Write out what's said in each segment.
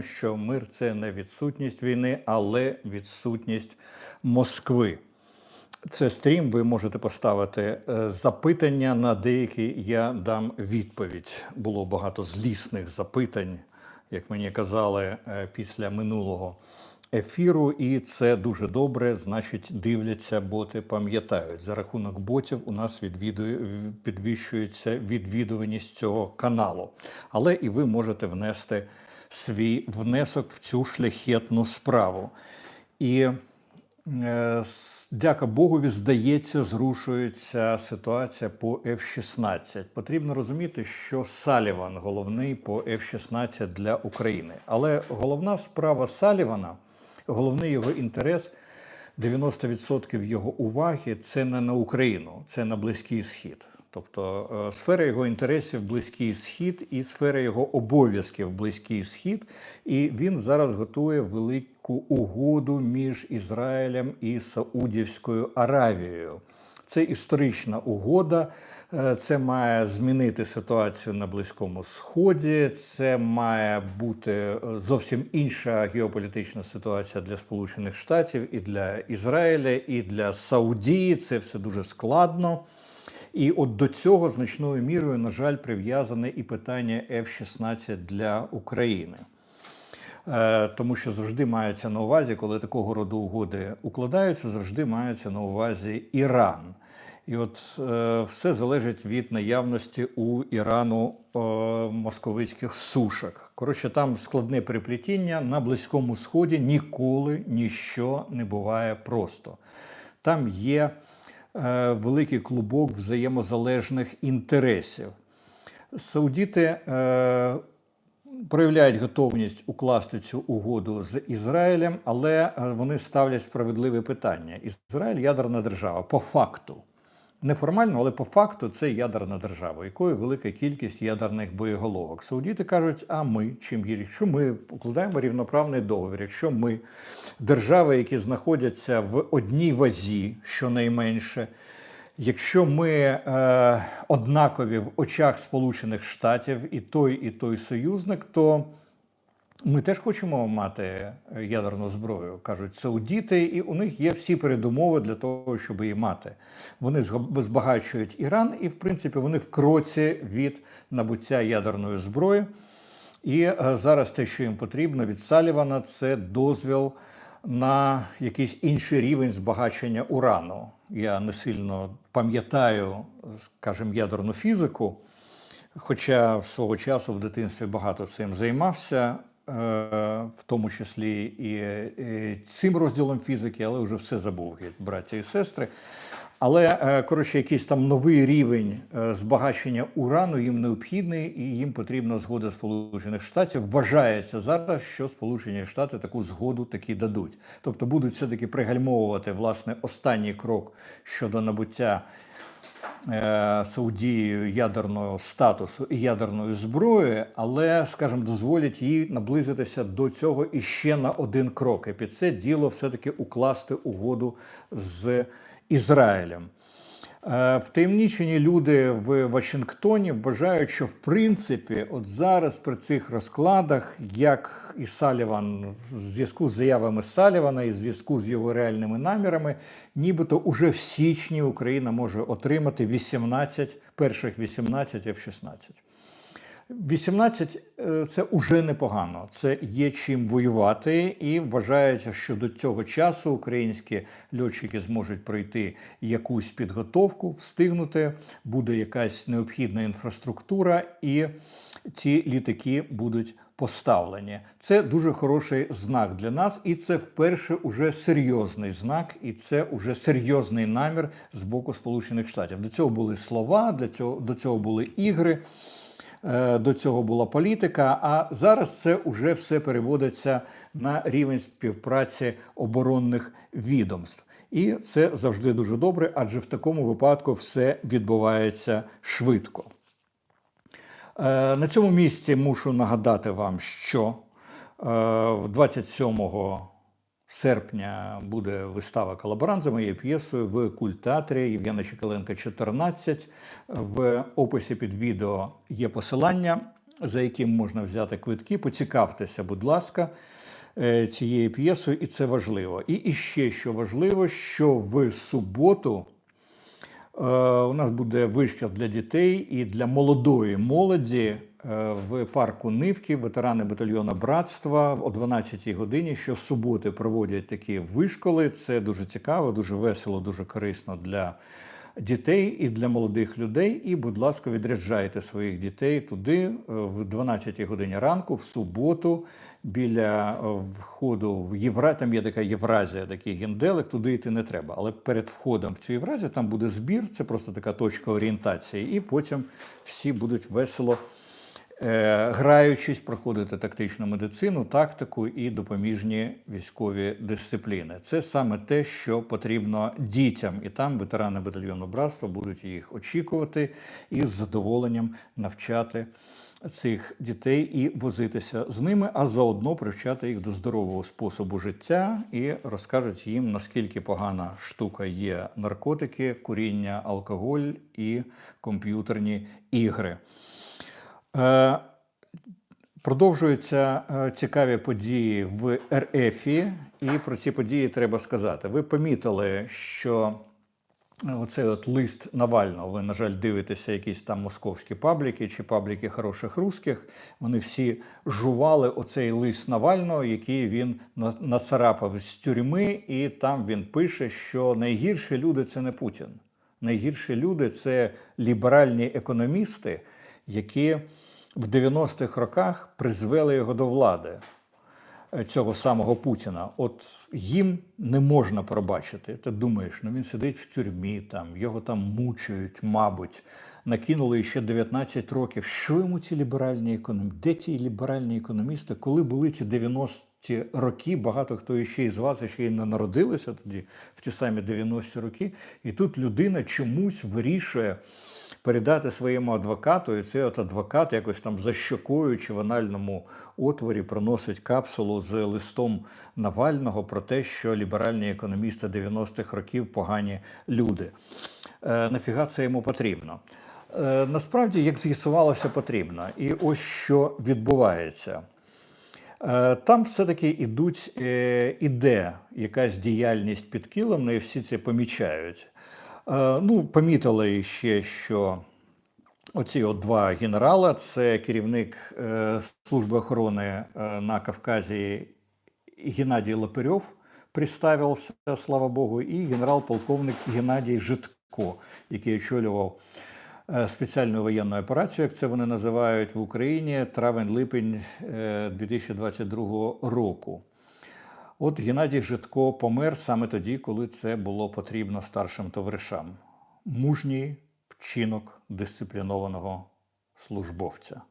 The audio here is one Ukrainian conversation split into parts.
що мир це не відсутність війни, але відсутність Москви. Це стрім, ви можете поставити е, запитання, на деякі я дам відповідь. Було багато злісних запитань, як мені казали, е, після минулого ефіру, і це дуже добре. Значить, дивляться боти, пам'ятають. За рахунок ботів у нас відвідує, підвищується відвідуваність цього каналу. Але і ви можете внести свій внесок в цю шляхетну справу. І Е, Дяка Богові, здається, зрушується ситуація по F-16. Потрібно розуміти, що Саліван головний по F-16 для України. Але головна справа Салівана, головний його інтерес, 90% його уваги це не на Україну, це на Близький Схід. Тобто е, сфера його інтересів Близький Схід і сфера його обов'язків Близький Схід. І він зараз готує велику угоду між Ізраїлем і Саудівською Аравією. Це історична угода, е, це має змінити ситуацію на Близькому Сході. Це має бути е, зовсім інша геополітична ситуація для Сполучених Штатів і для Ізраїля, і для Саудії. Це все дуже складно. І от до цього значною мірою, на жаль, прив'язане і питання F-16 для України. Е, Тому що завжди мається на увазі, коли такого роду угоди укладаються, завжди мається на увазі Іран. І от е, все залежить від наявності у Ірану е, московицьких сушок. Коротше, там складне переплетіння на Близькому Сході ніколи ніщо не буває просто. Там є великий клубок взаємозалежних інтересів. Саудіти е, проявляють готовність укласти цю угоду з Ізраїлем, але е, вони ставлять справедливе питання. Ізраїль ядерна держава по факту. Не формально, але по факту це ядерна держава, якою велика кількість ядерних боєголовок. Саудіти кажуть, а ми чим гірше? Якщо ми укладаємо рівноправний договір, якщо ми держави, які знаходяться в одній вазі, щонайменше, Якщо ми е, однакові в очах Сполучених Штатів і той, і той союзник, то ми теж хочемо мати ядерну зброю, кажуть саудіти, і у них є всі передумови для того, щоб її мати. Вони збагачують Іран, і в принципі вони в кроці від набуття ядерної зброї. І е, зараз те, що їм потрібно від Салівана, це дозвіл на якийсь інший рівень збагачення урану. Я не сильно пам'ятаю, скажімо, ядерну фізику, хоча свого часу в дитинстві багато цим займався, е, в тому числі і, цим розділом фізики, але вже все забув, браття і сестри. Але е, коротше, якийсь там новий рівень е, збагачення урану їм необхідний, і їм потрібна згода Сполучених Штатів. Вважається зараз, що Сполучені Штати таку згоду таки дадуть. Тобто будуть все таки пригальмовувати власне останній крок щодо набуття е, Саудією ядерного статусу і ядерної зброї, але, скажімо, дозволять їй наблизитися до цього іще на один крок. І під це діло все-таки укласти угоду з Ізраїлем. Е, Втаємнічені люди в Вашингтоні вважають, що в принципі, от зараз при цих розкладах, як і Саліван, в зв'язку з заявами Салівана і в зв'язку з його реальними намірами, нібито уже в січні Україна може отримати 18, перших 18 F-16. 18 е, це уже непогано. Це є чим воювати, і вважається, що до цього часу українські льотчики зможуть пройти якусь підготовку, встигнути, буде якась необхідна інфраструктура, і ці літаки будуть поставлені. Це дуже хороший знак для нас, і це вперше уже серйозний знак, і це уже серйозний намір з боку Сполучених Штатів. До цього були слова, для цього до цього були ігри. Е, До цього була політика, а зараз це вже все переводиться на рівень співпраці оборонних відомств. І це завжди дуже добре, адже в такому випадку все відбувається швидко. Е, На цьому місці мушу нагадати вам, що е, в 27 серпня буде вистава колаборант за моєю п'єсою в культеатрі Євгена Чекаленка 14. В описі під відео є посилання. за яким можна взяти квитки. Поцікавтеся, будь ласка, е, цією п'єсою, і це важливо. І, і ще що важливо, що в суботу. Е, У нас буде вишкіл для дітей і для молодої молоді в парку Нивки, ветерани батальйону братства о 12-й годині. Щосуботи проводять такі вишколи. Це дуже цікаво, дуже весело, дуже корисно для дітей і для молодих людей. І, будь ласка, відряджайте своїх дітей туди е, в 12-й годині ранку, в суботу, біля е, входу в Євра. Там є така Євразія, такий генделик, туди йти не треба. Але перед входом в цю Євразію там буде збір, це просто така точка орієнтації, і потім всі будуть весело. Е, Граючись, проходити тактичну медицину, тактику і допоміжні військові дисципліни. Це саме те, що потрібно дітям, і там ветерани батальйону братства будуть їх очікувати і з задоволенням навчати цих дітей і возитися з ними, а заодно привчати їх до здорового способу життя і розкажуть їм, наскільки погана штука є наркотики, куріння, алкоголь і комп'ютерні ігри. Е, Продовжуються е, цікаві події в РФ, і про ці події треба сказати. Ви помітили, що оцей от лист Навального, ви, на жаль, дивитеся якісь там московські пабліки чи пабліки хороших русських. Вони всі жували оцей лист Навального, який він нацарапав з тюрми, і там він пише, що найгірші люди це не Путін. Найгірші люди це ліберальні економісти, які в 90-х роках призвели його до влади е, цього самого Путіна. От їм не можна пробачити. Ти думаєш, ну він сидить в тюрмі, там його там мучають, мабуть, накинули ще 19 років. Що йому ці ліберальні економісти? Де ті ліберальні економісти? Коли були ці 90-ті роки, багато хто іще із вас ще й не народилися тоді, в ті самі 90-ті роки, і тут людина чомусь вирішує передати своєму адвокату, і цей от адвокат якось там защокуючи в анальному отворі проносить капсулу з листом Навального про те, що ліберальні економісти 90-х років погані люди. Е, нафіга це йому потрібно? Е, насправді, як з'ясувалося, потрібно. І ось що відбувається. Е, Там все-таки ідуть, е, іде якась діяльність підкилимна, і всі це помічають. Е, Ну, помітили ще, що оці от два генерала це керівник е, служби охорони е, на Кавказі Геннадій Лопарьов приставився, слава Богу, і генерал-полковник Геннадій Житко, який очолював спеціальну воєнну операцію, як це вони називають в Україні, травень-липень е, 2022 року. От Геннадій Житко помер саме тоді, коли це було потрібно старшим товаришам. Мужній вчинок дисциплінованого службовця.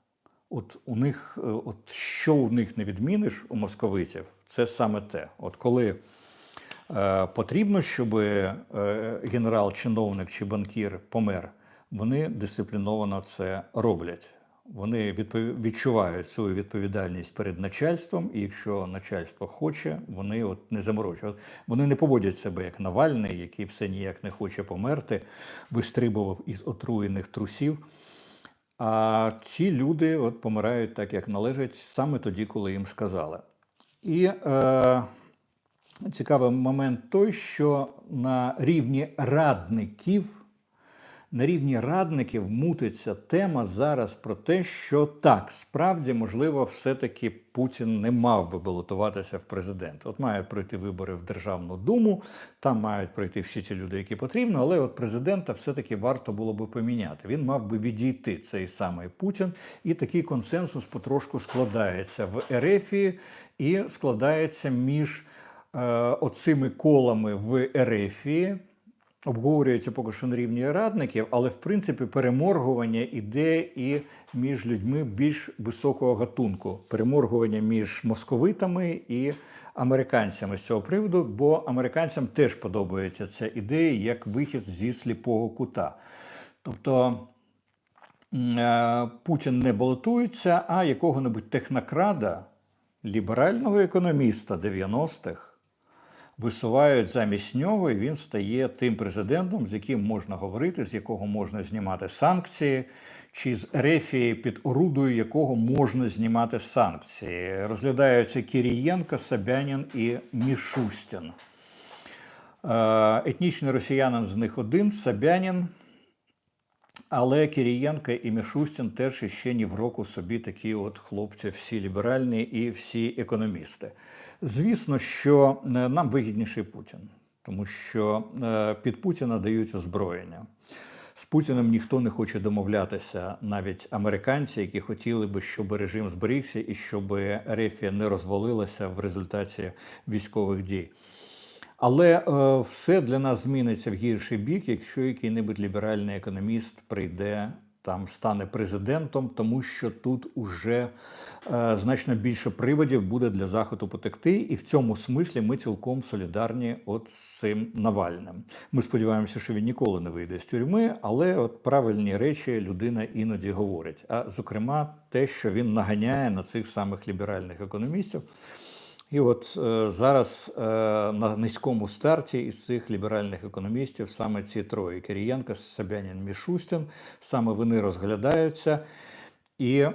От у них, е, от що у них не відміниш у московитів, це саме те. От коли е, потрібно, щоб е, генерал, чиновник чи банкір помер, вони дисципліновано це роблять. Вони відчувають свою відповідальність перед начальством, і якщо начальство хоче, вони от не заморочують. Вони не поводять себе як Навальний, який все ніяк не хоче померти, вистрибував із отруєних трусів. А ці люди от помирають так, як належить, саме тоді, коли їм сказали. І е, цікавий момент той, що на рівні радників, на рівні радників мутиться тема зараз про те, що так, справді, можливо, все-таки Путін не мав би балотуватися в президенти. От мають пройти вибори в Державну Думу, там мають пройти всі ці люди, які потрібно, але от президента все-таки варто було би поміняти. Він мав би відійти цей самий Путін, і такий консенсус потрошку складається в Ерефії і складається між е, оцими колами в Ерефії. Обговорюється поки що на рівні радників, але в принципі переморгування іде і між людьми більш високого гатунку. Переморгування між московитами і американцями з цього приводу, бо американцям теж подобається ця ідея як вихід зі сліпого кута. Тобто е, Путін не балотується, а якого-небудь технокрада, ліберального економіста 90-х висувають замість нього, і він стає тим президентом, з яким можна говорити, з якого можна знімати санкції, чи з рефії, під орудою якого можна знімати санкції. Розглядаються Кірієнко, Собянін і Мішустін. Е, Етнічний росіянин з них один Собянін. Але Кирієнко і Мішустін теж іще ні в року собі такі от хлопці, всі ліберальні і всі економісти. Звісно, що е, нам вигідніший Путін, тому що е, під Путіна дають озброєння. З Путіним ніхто не хоче домовлятися, навіть американці, які хотіли би, щоб режим зберігся і щоб Рефія не розвалилася в результаті військових дій. Але е, все для нас зміниться в гірший бік, якщо який-небудь ліберальний економіст прийде там, стане президентом, тому що тут уже е, значно більше приводів буде для заходу потекти, і в цьому смислі ми цілком солідарні от з цим Навальним. Ми сподіваємося, що він ніколи не вийде з тюрми, але от правильні речі людина іноді говорить. А зокрема, те, що він наганяє на цих самих ліберальних економістів. І от е, зараз е, на низькому старті із цих ліберальних економістів саме ці троє Кирієнко, Собянін, Мішустін, саме вони розглядаються. І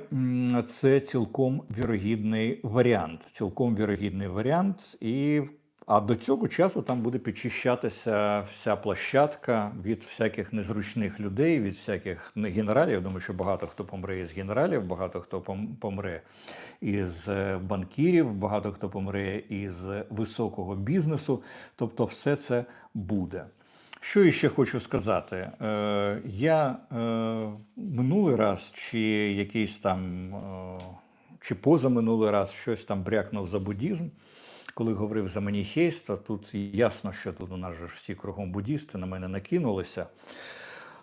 це цілком вірогідний варіант. Цілком вірогідний варіант. І, а до цього часу там буде підчищатися вся площадка від всяких незручних людей, від всяких не генералів. Я думаю, що багато хто помре із генералів, багато хто помре із е, банкірів, багато хто помре із високого бізнесу. Тобто, все це буде. Що іще хочу сказати? Е, я е, минулий раз, чи якийсь там, е, чи позаминулий раз щось там брякнув за буддізм, коли говорив за маніхейство, тут ясно, що тут у нас же всі кругом буддісти на мене накинулися.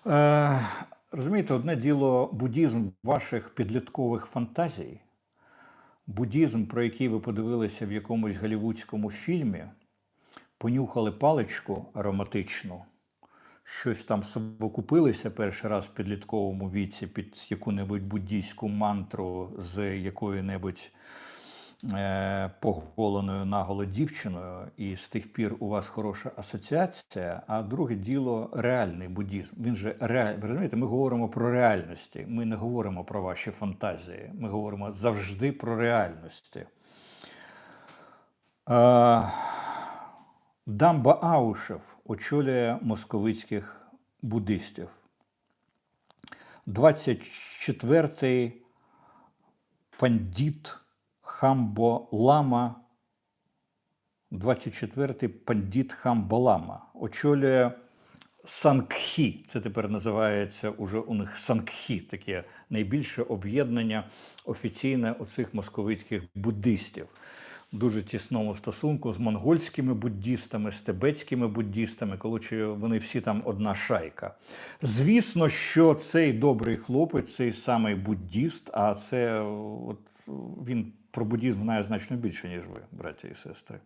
Е, розумієте, одне діло буддізм ваших підліткових фантазій, буддізм, про який ви подивилися в якомусь голівудському фільмі, понюхали паличку ароматичну, щось там совокупилися перший раз в підлітковому віці під яку-небудь буддійську мантру з якою-небудь е, поголеною наголо дівчиною, і з тих пір у вас хороша асоціація. А друге діло реальний буддізм. Він же реаль... Розумієте, ми говоримо про реальності. Ми не говоримо про ваші фантазії. Ми говоримо завжди про реальності. Е, Дамба Аушев очолює московицьких буддистів. 24-й пандіт Хамбо Лама, 24-й пандіт Хамбо Лама очолює Сангхі. Це тепер називається уже у них Сангхі, таке найбільше об'єднання офіційне у цих московицьких буддистів. Дуже тісному стосунку з монгольськими буддістами, з тибетськими буддістами, коли вони всі там одна шайка. Звісно, що цей добрий хлопець, цей самий буддіст, а це от він про буддізм знає значно більше, ніж ви, браті і сестри.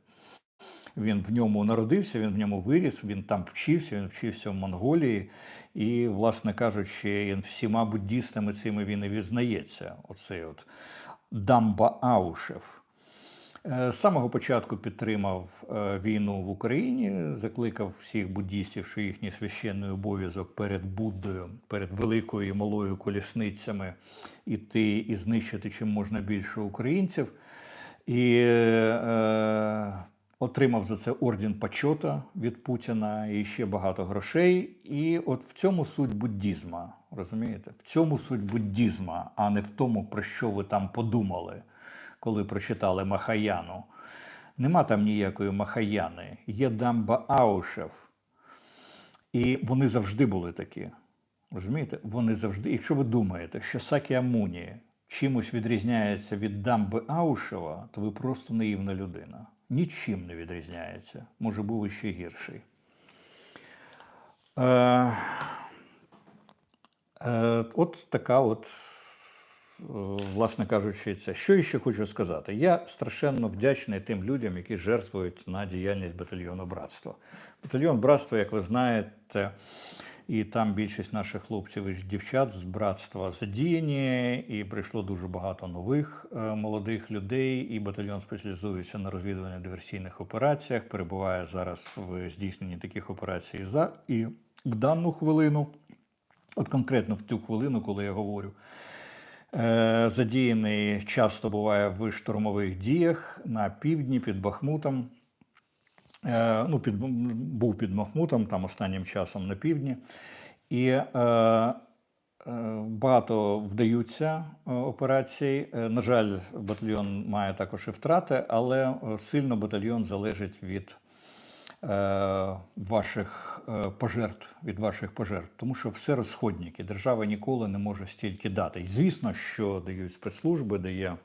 Він в ньому народився, він в ньому виріс, він там вчився, він вчився в Монголії, і, власне кажучи, всіма буддістами цими він і відзнається. Оцей от Дамба Аушев. Е, З самого початку підтримав е, війну в Україні, закликав всіх буддістів, що їхній священний обов'язок перед Буддою, перед великою і малою колісницями іти і знищити чим можна більше українців. І е, отримав за це орден почота від Путіна і ще багато грошей. І от в цьому суть буддізма. Розумієте? В цьому суть буддізма, а не в тому, про що ви там подумали коли прочитали Махаяну. Нема там ніякої Махаяни, є Дамба Аушев. І вони завжди були такі. Розумієте? Вони завжди, якщо ви думаєте, що Сакіамуні чимось відрізняється від Дамби Аушева, то ви просто наївна людина. Нічим не відрізняється. Може, був іще гірший. Е, е, от така от власне кажучи, це. Що ще хочу сказати? Я страшенно вдячний тим людям, які жертвують на діяльність батальйону братства. Батальйон братства, як ви знаєте, І там більшість наших хлопців і дівчат з братства задіяні, і прийшло дуже багато нових е, молодих людей. І батальйон спеціалізується на розвідуванні диверсійних операціях. Перебуває зараз в здійсненні таких операцій за і в дану хвилину, от конкретно в цю хвилину, коли я говорю. Е, Задіяний часто буває в штурмових діях на півдні під Бахмутом. Е, Ну, під, був під Бахмутом, там останнім часом на півдні. І е, е, багато вдаються е, операцій. На жаль, батальйон має також і втрати, але сильно батальйон залежить від ваших е, пожертв, від ваших пожертв, тому що все розходники. Держава ніколи не може стільки дати. І звісно, що дають спецслужби, дає.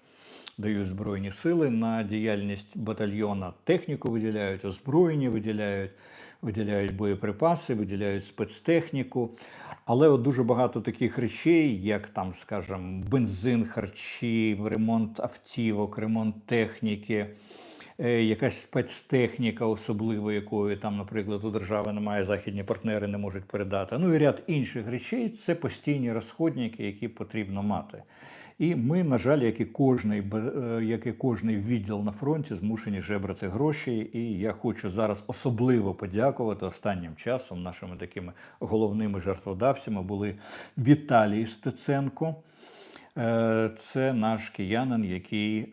Дають збройні сили на діяльність батальйона, техніку виділяють, озброєння виділяють, виділяють боєприпаси, виділяють спецтехніку. Але от дуже багато таких речей, як там, скажімо, бензин, харчі, ремонт автівок, ремонт техніки, е, якась спецтехніка, особливо якої там, наприклад, у держави немає, західні партнери не можуть передати. Ну і ряд інших речей це постійні розходники, які потрібно мати. І ми, на жаль, як і кожний, е, як і кожний відділ на фронті, змушені жебрати гроші. І я хочу зараз особливо подякувати останнім часом нашими такими головними жертводавцями були Віталій Стеценко. Е, Це наш киянин, який е,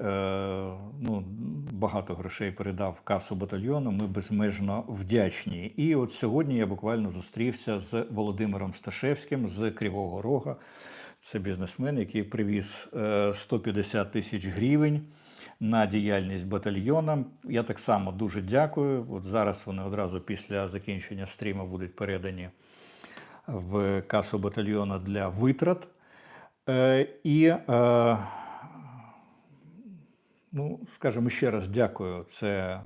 ну, багато грошей передав в касу батальйону. Ми безмежно вдячні. І от сьогодні я буквально зустрівся з Володимиром Сташевським з Кривого Рога. Це бізнесмен, який привіз е, 150 тисяч гривень на діяльність батальйона. Я так само дуже дякую. От зараз вони одразу після закінчення стріму будуть передані в касу батальйону для витрат. Е, І, е, ну, скажімо ще раз дякую. Це е,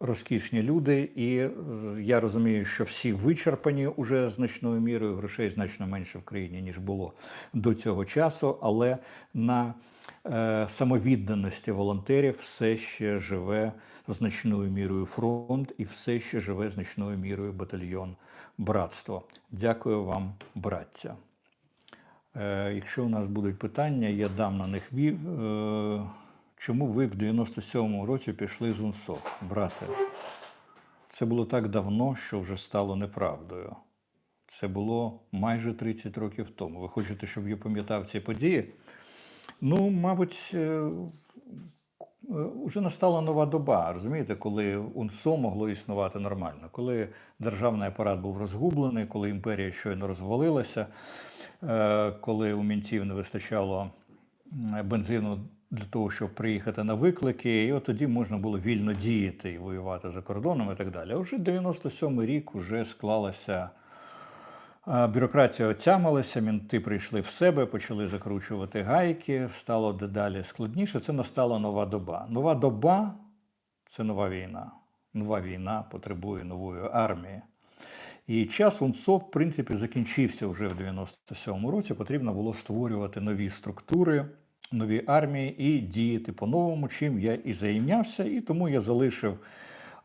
розкішні люди, і я розумію, що всі вичерпані уже значною мірою, грошей значно менше в країні, ніж було до цього часу, але на самовідданості волонтерів все ще живе значною мірою фронт і все ще живе значною мірою батальйон братство. Дякую вам, браття. Е, Якщо у нас будуть питання, я дам на них ві... е, Чому ви в 97-му році пішли з УНСО, брате? Це було так давно, що вже стало неправдою. Це було майже 30 років тому. Ви хочете, щоб я пам'ятав ці події? Ну, мабуть, е, вже настала нова доба, розумієте, коли УНСО могло існувати нормально, коли державний апарат був розгублений, коли імперія щойно розвалилася, е, коли у мінців не вистачало бензину для того, щоб приїхати на виклики, і от тоді можна було вільно діяти і воювати за кордоном і так далі. А вже 97-й рік вже склалася. Бюрократія отямилася, мінти прийшли в себе, почали закручувати гайки, стало дедалі складніше. Це настала нова доба. Нова доба це нова війна. Нова війна потребує нової армії. І час УНСО, в принципі, закінчився вже в 97-му році. Потрібно було створювати нові структури, нові армії і діяти по-новому, чим я і зайнявся. І тому я залишив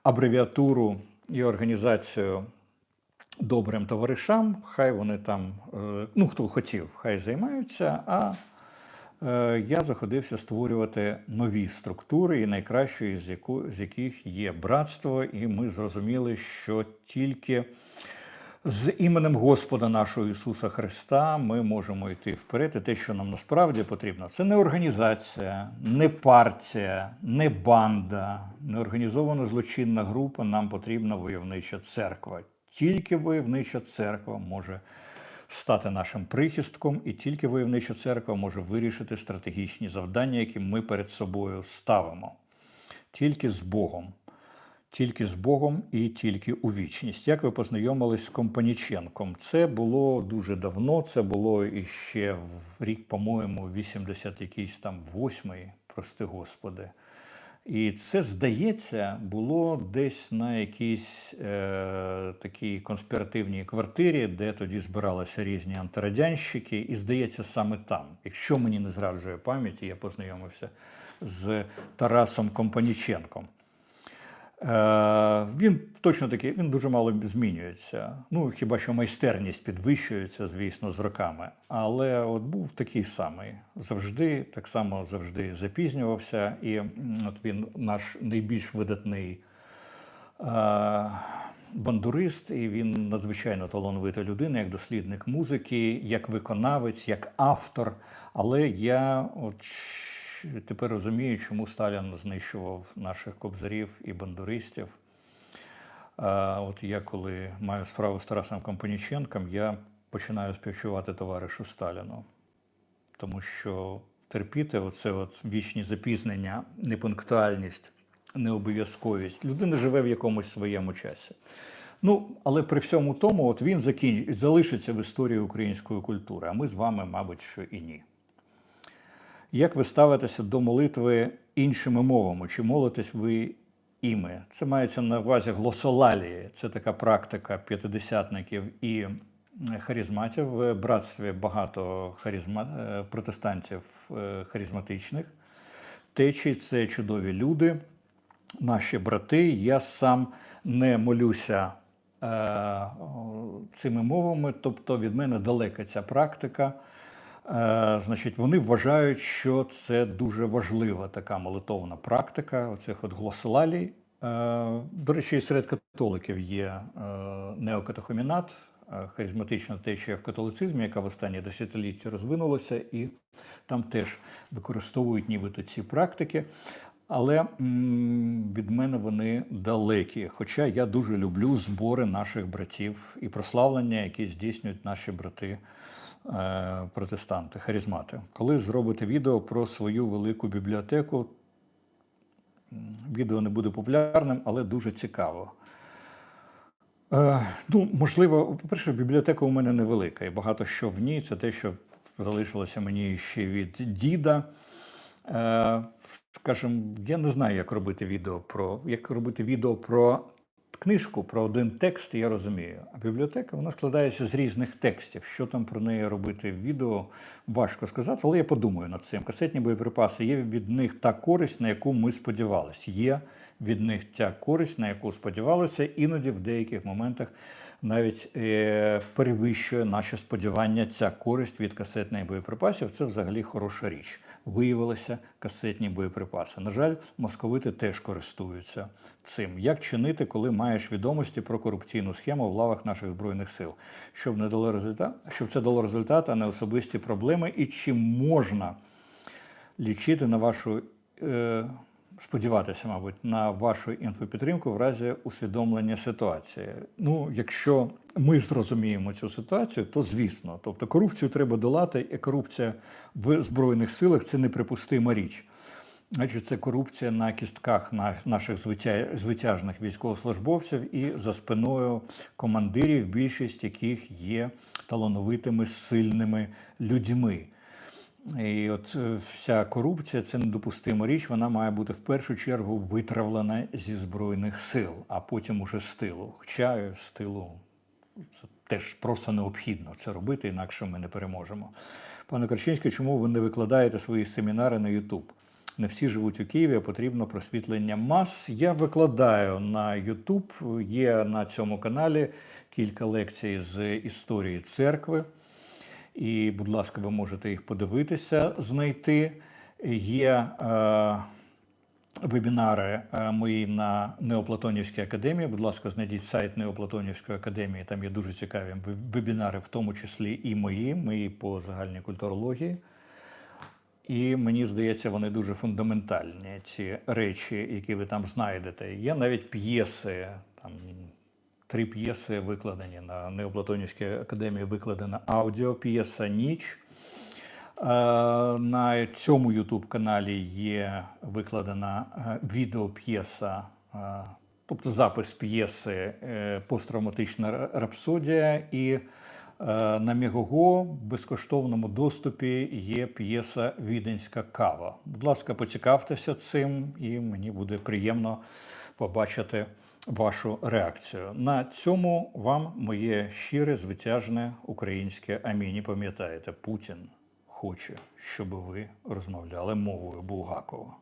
абревіатуру і організацію добрим товаришам. Хай вони там, е, ну хто хотів, хай займаються. А е, я заходився створювати нові структури, і найкращою з, яку, з яких є братство. І ми зрозуміли, що тільки з іменем Господа нашого Ісуса Христа ми можемо йти вперед. І те, що нам насправді потрібно, це не організація, не партія, не банда, не організована злочинна група. Нам потрібна войовнича церква. Тільки войовнича церква може стати нашим прихистком, і тільки войовнича церква може вирішити стратегічні завдання, які ми перед собою ставимо. Тільки з Богом. Тільки з Богом і тільки у вічність. Як ви познайомились з Компаніченком? Це було дуже давно. Це було іще в рік, по-моєму, 80 якийсь там восьмий, прости Господи. І це, здається, було десь на якійсь е, такій конспіративній квартирі, де тоді збиралися різні антирадянщики. І здається, саме там, якщо мені не зраджує пам'ять, я познайомився з Тарасом Компаніченком. Е, Він точно такий, він дуже мало змінюється. Ну, хіба що майстерність підвищується, звісно, з роками. Але от був такий самий. Завжди, так само завжди запізнювався. І от він наш найбільш видатний е, бандурист, і він надзвичайно талановита людина, як дослідник музики, як виконавець, як автор. Але я от тепер розумію, чому Сталін знищував наших кобзарів і бандуристів. От я, коли маю справу з Тарасом Компаніченком, я починаю співчувати товаришу Сталіну. Тому що терпіти оце от вічні запізнення, непунктуальність, необов'язковість. Людина живе в якомусь своєму часі. Ну, але при всьому тому, от він закінч... залишиться в історії української культури, а ми з вами, мабуть, що і ні. Як ви ставитеся до молитви іншими мовами? Чи молитесь ви іми? Це мається на увазі глосолалії. Це така практика п'ятидесятників і харизматів. В братстві багато харизма... е, протестантів е, харизматичних. Течі це чудові люди, наші брати. Я сам не молюся е, цими мовами, тобто від мене далека ця практика. Е, значить, вони вважають, що це дуже важлива така молитовна практика, оцих от глосолалій. Е, до речі, серед католиків є е, неокатехомінат, харизматична течія в католицизмі, яка в останні десятиліття розвинулася, і там теж використовують нібито ці практики. Але від мене вони далекі. Хоча я дуже люблю збори наших братів і прославлення, які здійснюють наші брати протестанти, харизмати. Коли зробите відео про свою велику бібліотеку, відео не буде популярним, але дуже цікаво. Е, ну, можливо, по-перше, бібліотека у мене невелика, і багато що в ній. Це те, що залишилося мені ще від діда. Е, скажімо, я не знаю, як робити відео про як робити відео про книжку, про один текст, я розумію. А бібліотека вона складається з різних текстів. Що там про неї робити в відео, важко сказати, але я подумаю над цим. Касетні боєприпаси є від них та користь, на яку ми сподівалися. Є від них та користь, на яку сподівалися, іноді в деяких моментах навіть е, перевищує наші сподівання. Ця користь від касетних боєприпасів це взагалі хороша річ. Виявилися касетні боєприпаси. На жаль, московити теж користуються цим. Як чинити, коли маєш відомості про корупційну схему в лавах наших збройних сил, щоб не дало результат, щоб це дало результат, а не особисті проблеми, і чи можна лічити на вашу. Е, сподіватися, мабуть, на вашу інфопідтримку в разі усвідомлення ситуації. Ну, якщо ми зрозуміємо цю ситуацію, то звісно, тобто корупцію треба долати, і корупція в збройних силах це неприпустима річ. Значить, це корупція на кістках на- наших звитяжних військовослужбовців і за спиною командирів, більшість яких є талановитими, сильними людьми. І от е, вся корупція це недопустима річ. Вона має бути в першу чергу витравлена зі збройних сил, а потім уже з тилу. Хоча з тилу це теж просто необхідно це робити, інакше ми не переможемо. Пане Корчинський, чому ви не викладаєте свої семінари на YouTube? Не всі живуть у Києві, а потрібно просвітлення мас. Я викладаю на YouTube, є на цьому каналі кілька лекцій з історії церкви. І, будь ласка, ви можете їх подивитися, знайти. Є е, вебінари е, мої на Неоплатонівській академії. Будь ласка, знайдіть сайт Неоплатонівської академії. Там є дуже цікаві вебінари, в тому числі і мої, мої по загальній культурології. І мені здається, вони дуже фундаментальні, ці речі, які ви там знайдете. Є навіть п'єси, там три п'єси викладені на Неоплатонівській академії, викладена аудіоп'єса Ніч. Е, На цьому Ютуб каналі є викладена е, відеоп'єса, е, тобто запис п'єси Посттравматична рапсодія. І на Мігого в безкоштовному доступі є п'єса Віденська кава. Будь ласка, поцікавтеся цим, і мені буде приємно побачити вашу реакцію. На цьому вам моє щире, звитяжне українське аміні. Пам'ятаєте, Путін хоче, щоб ви розмовляли мовою Булгакова.